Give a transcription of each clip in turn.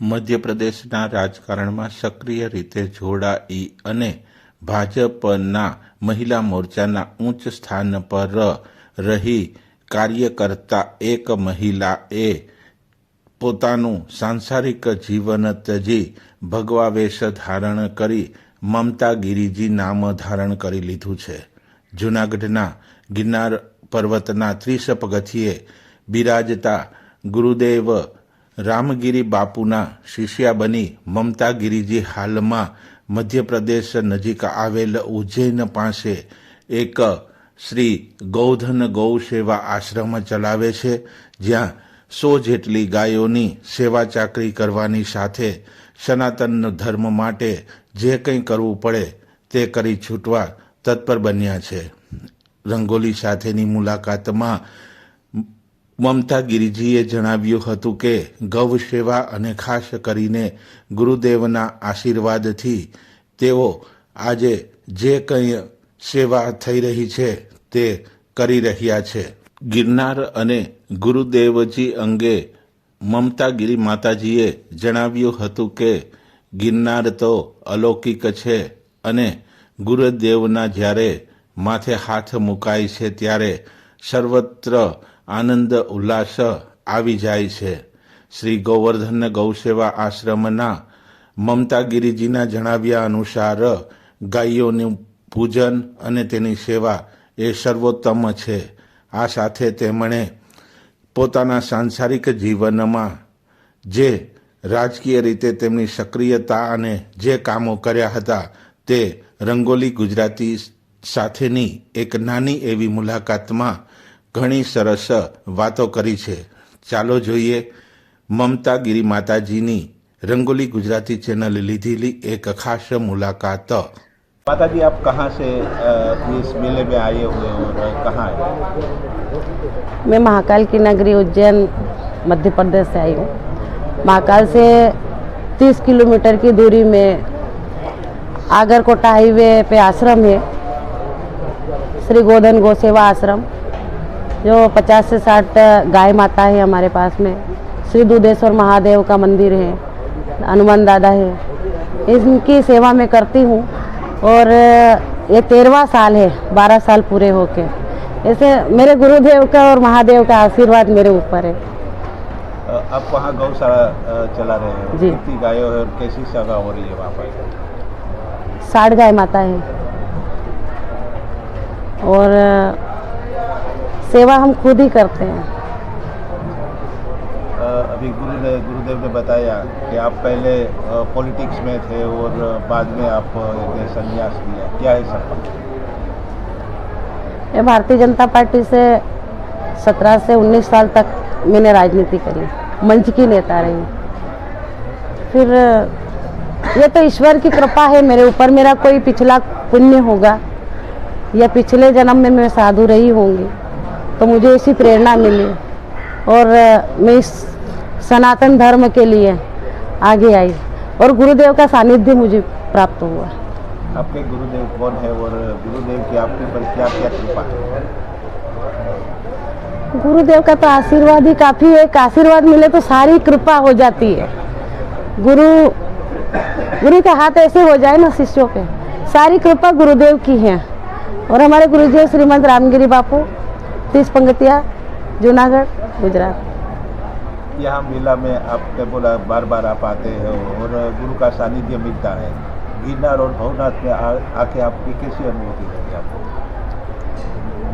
મધ્યપ્રદેશના રાજકારણમાં સક્રિય રીતે જોડાઈ અને ભાજપના મહિલા મોરચાના ઉચ્ચ સ્થાન પર રહી કાર્ય કરતા એક મહિલાએ પોતાનું સાંસારિક જીવન ત્યજી ભગવા વેશ ધારણ કરી મમતા ગિરિજી નામ ધારણ કરી લીધું છે. જૂનાગઢના ગિરનાર પર્વતના ત્રીસ પગથિયે બિરાજતા ગુરુદેવ રામગીરી બાપુના શિષ્યા બની મમતા ગિરિજી હાલમાં મધ્યપ્રદેશ નજીક આવેલ ઉજ્જૈન પાસે એક શ્રી ગૌધન ગૌ સેવા આશ્રમ ચલાવે છે, જ્યાં સો જેટલી ગાયોની સેવા ચાકરી કરવાની સાથે સનાતન ધર્મ માટે જે કંઈ કરવું પડે તે કરી છૂટવા તત્પર બન્યા છે. રંગોલી સાથેની મુલાકાતમાં મમતા ગિરિજીએ જણાવ્યું હતું કે, ગૌ સેવા અને ખાસ કરીને ગુરુદેવના આશીર્વાદથી તેઓ આજે જે કંઈ સેવા થઈ રહી છે તે કરી રહ્યા છે. ગિરનાર અને ગુરુદેવજી અંગે મમતાગીરી માતાજીએ જણાવ્યું હતું કે, ગિરનાર તો અલૌકિક છે અને ગુરુદેવના જ્યારે માથે હાથ મુકાય છે ત્યારે સર્વત્ર આનંદ, ઉલ્લાસ આવી જાય છે. શ્રી ગોવર્ધન ગૌસેવા આશ્રમના મમતાગીરીજીના જણાવ્યા અનુસાર ગાયોનું પૂજન અને તેની સેવા એ સર્વોત્તમ છે. આ સાથે તેમણે પોતાના સાંસારિક જીવનમાં જે રાજકીય રીતે તેમની સક્રિયતા અને જે કામો કર્યા હતા તે રંગોલી ગુજરાતી સાથેની એક નાની એવી મુલાકાતમાં ઘણી સરસ વાતો કરી છે ચાલો જોઈએ મમતાગીરી માતાજીની રંગોલી ગુજરાતી ચેનલ લીધેલી એક ખાસ મુલાકાત माता जी आप कहाँ से अ, इस मेले में आए हुए हो और कहाँ आए मैं महाकाल की नगरी उज्जैन मध्य प्रदेश से आई हूँ महाकाल से 30 किलोमीटर की दूरी में आगरकोटा हाईवे पे आश्रम है श्री गोधन गौ सेवा आश्रम जो 50 से 60 गाय माता है हमारे पास में। श्री दूधेश्वर महादेव का मंदिर है हनुमान दादा है। इनकी सेवा मैं करती हूँ और ये तेरहवा साल है बारह साल पूरे होके। ऐसे मेरे गुरुदेव का और महादेव का आशीर्वाद मेरे ऊपर है। आप वहाँ गौशाला चला रहे हैं। जी। कितनी गायों है और कैसी सेवा हो रही है वहाँ पर? साठ गाय माता है। और सेवा हम खुद ही करते हैं। अभी गुरु ने गुरुदेव ने बताया कि आप पहले पॉलिटिक्स में थे और बाद में आप संन्यास लिया। क्या है सब? मैं भारतीय जनता पार्टी से 17 से 19 साल तक मैंने राजनीति करी मंच की नेता रही। फिर ये तो ईश्वर की कृपा है मेरे ऊपर मेरा कोई पिछला पुण्य होगा या पिछले जन्म में मैं साधु रही होंगी। तो मुझे इसी प्रेरणा मिली। और मैं इस सनातन धर्म के लिए आगे आई। और गुरुदेव का सानिध्य मुझे प्राप्त हुआ। आपके गुरुदेव कौन है और गुरुदेव की आपके पर क्या क्या कृपा है? गुरुदेव का तो आशीर्वाद ही काफ़ी है। आशीर्वाद मिले तो सारी कृपा हो जाती है। गुरु गुरु का हाथ ऐसे हो जाए ना शिष्यों पे सारी कृपा गुरुदेव की है। और हमारे गुरुजी श्रीमंत रामगिरी बापू। तीस पंगतिया जूनागढ़ गुजरात। यहाँ मेला में आपने बोला बार बार आप आते हो और गुरु का सानिध्य मिलता है। गिरनार और भवनाथ में आ, आके आपकी कैसी अनुभूति लगी आपको?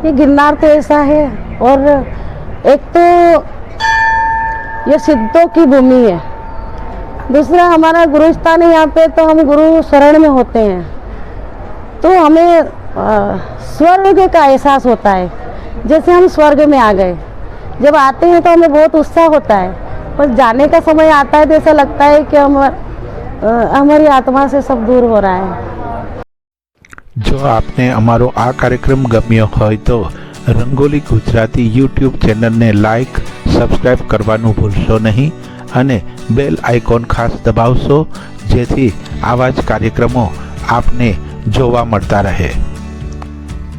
ये गिरनार तो ऐसा है और एक तो ये सिद्धों की भूमि है। दूसरा हमारा गुरु स्थान है यहाँ पे तो हम गुरु शरण में होते हैं। तो हमें स्वर्ग का एहसास होता है। जैसे हम स्वर्ग में आ गए जब आते हैं तो हमें बहुत उत्साह होता है पर जाने का समय आता है तो ऐसा लगता है कि हम अ, हमारी आत्मा से सब दूर हो रहा है જો આપને અમારો આ કાર્યક્રમ ગમ્યો હોય તો રંગોલી ગુજરાતી યુટ્યુબ ચેનલને લાઈક સબસ્ક્રાઈબ કરવાનું ભૂલશો નહીં અને બેલ આઇકોન ખાસ દબાવશો જેથી આવા જ કાર્યક્રમો આપને જોવા મળતા રહે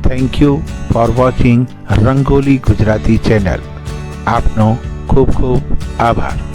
thank you for watching Rangoli Gujarati channel આપનો ખૂબ ખૂબ આભાર